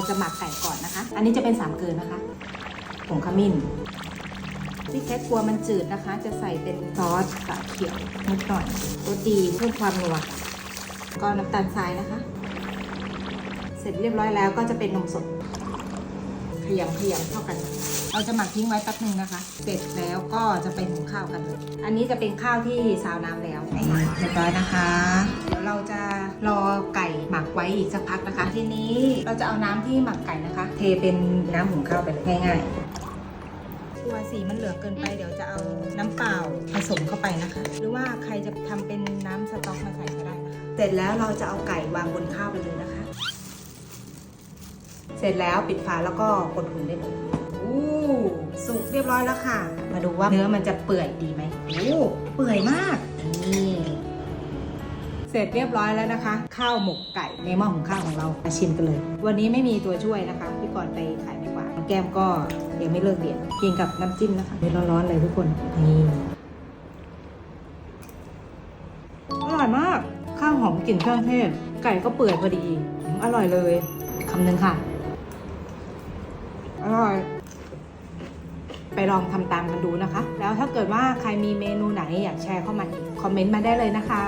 เราจะหมักไก่ก่อนนะคะ อันนี้จะเป็นสามเกลือนะคะผงขมิ้นพี่แคทกลัวมันจืดนะคะ จะใส่เป็นซอสกากเขียวนิดหน่อยตัวดีเพิ่มความนัวก็น้ำตาลทรายนะคะ เสร็จเรียบร้อยแล้วก็จะเป็นนมสดขยำขยำเข้ากัน เราจะหมักทิ้งไว้แป๊บหนึงนะคะ เสร็จแล้วก็จะไปหุงข้าวกันเลยอันนี้จะเป็นข้าวที่ซาวน้ำแล้วเรียบร้อยนะคะ เดี๋ยวเราจะรอไก่หมัก ไว้อีกสักพักนะคะ ทีนี้เราจะเอาน้ำที่หมักไก่นะคะ เทเป็นน้ำหุงข้าวไปเลยง่ายๆตัวสีมันเหลืองเกินไปเดี๋ยวจะเอาน้ำเปล่าผสมเข้าไปนะคะ หรือว่าใครจะทำเป็นน้ำสต๊อกมาใส่ก็ได้นะคะ เสร็จแล้วเราจะเอาไก่วางบนข้าวไปเลยนะคะ เสร็จแล้วปิดฝาแล้วก็กดหุ่นได้เลยอู้สุกเรียบร้อยแล้วค่ะ มาดูว่าเนื้อมันจะเปื่อยดีไหมโอ้เปื่อยมากนี่ เสร็จเรียบร้อยแล้วนะคะ ข้าวหมกไก่ในหม้อหุงข้าวของเรามาชิมกันเลย วันนี้ไม่มีตัวช่วยนะคะพี่ก่อนไปขายดีกว่าน้องแก้มก็ยังไม่เลิกเรียนกินกับน้ำจิ้มนะคะเป็นร้อนๆเลยทุกคนนี่อร่อยมากข้าวหอมกลิ่นเครื่องเทศ ไก่ก็เปื่อยพอดีอืมอร่อยเลยคำหนึ่งค่ะ อร่อย ไปลองทำตามกันดูนะคะ แล้วถ้าเกิดว่าใครมีเมนูไหนอยากแชร์เข้ามาอีก คอมเมนต์มาได้เลยนะคะ